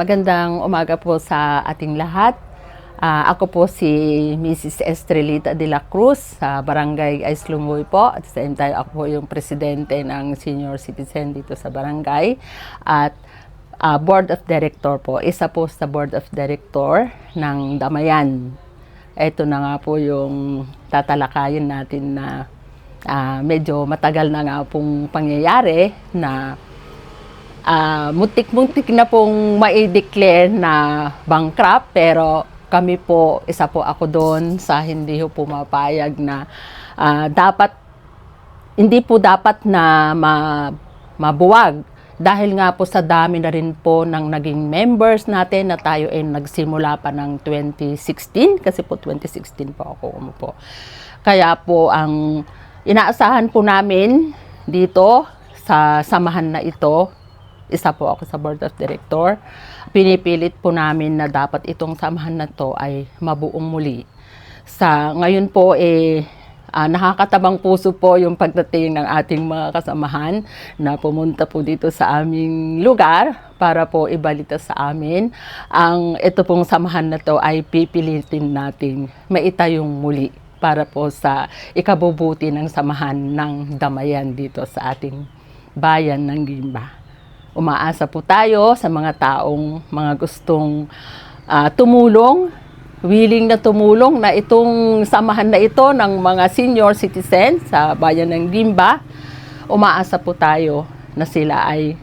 Magandang umaga po sa ating lahat. Ah, ako po si Mrs. Estrelita de la Cruz sa Barangay Aislumuy po. At sa same time, ako po yung presidente ng senior citizen dito sa barangay. At ah, board of director po. Isa po sa board of director ng Damayan. Ito na nga po yung tatalakayin natin na ah, medyo matagal na nga pong pangyayari na ah muntik-muntik na pong ma-declare na bankrupt pero kami po, isa po ako doon sa hindi po pumapayag na ah, dapat, hindi po dapat na ma, mabuwag dahil nga po sa dami na rin po ng naging members natin na tayo ay nagsimula pa ng 2016 kasi po 2016 po ako umupo. Kaya po ang inaasahan po namin dito sa samahan na ito isa po ako sa board of director. Pinipilit po namin na dapat itong samahan na to ay mabuong muli. Sa ngayon po eh ah, nakakatabang puso po yung pagdating ng ating mga kasamahan na pumunta po dito sa aming lugar para po ibalita sa amin. Ang ito pong samahan na to ay pipilitin natin maitayong muli para po sa ikabubuti ng samahan ng damayan dito sa ating bayan ng Gimba umaasa po tayo sa mga taong mga gustong ah, tumulong, willing na tumulong na itong samahan na ito ng mga senior citizens sa bayan ng Gimba. Umaasa po tayo na sila ay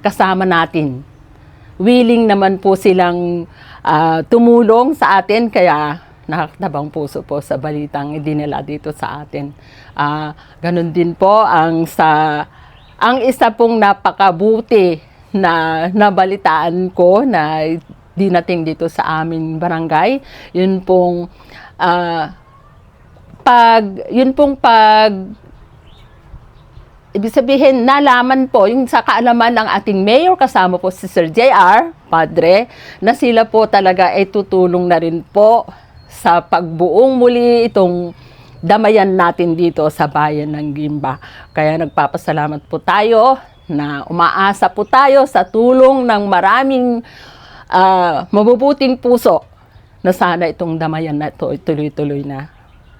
kasama natin. Willing naman po silang ah, tumulong sa atin kaya nakakatabang puso po sa balitang dinala dito sa atin. Ah, ganun din po ang sa ang isa pong napakabuti na nabalitaan ko na dinating dito sa aming barangay, yun pong ah, pag yun pong pag ibig sabihin nalaman po yung sa kaalaman ng ating mayor kasama po si Sir JR Padre na sila po talaga ay tutulong na rin po sa pagbuong muli itong damayan natin dito sa bayan ng Gimba. Kaya nagpapasalamat po tayo na umaasa po tayo sa tulong ng maraming ah, mabubuting puso na sana itong damayan na ito tuloy-tuloy na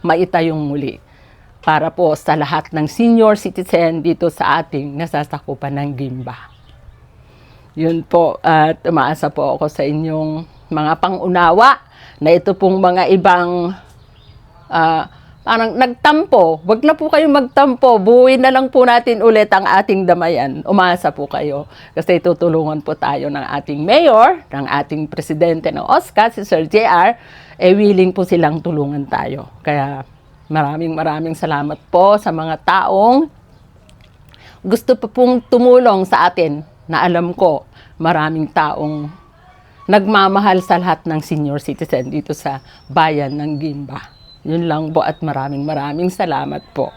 maitayong muli para po sa lahat ng senior citizen dito sa ating nasasakupan ng Gimba. Yun po, at umaasa po ako sa inyong mga pangunawa na ito pong mga ibang ah, parang nagtampo. Wag na po kayo magtampo. Buuin na lang po natin ulit ang ating damayan. Umasa po kayo. Kasi tutulungan po tayo ng ating mayor, ng ating presidente ng OSCA, si Sir JR, eh willing po silang tulungan tayo. Kaya maraming maraming salamat po sa mga taong gusto pa pong tumulong sa atin na alam ko maraming taong nagmamahal sa lahat ng senior citizen dito sa bayan ng Gimba. Yun lang po at maraming maraming salamat po.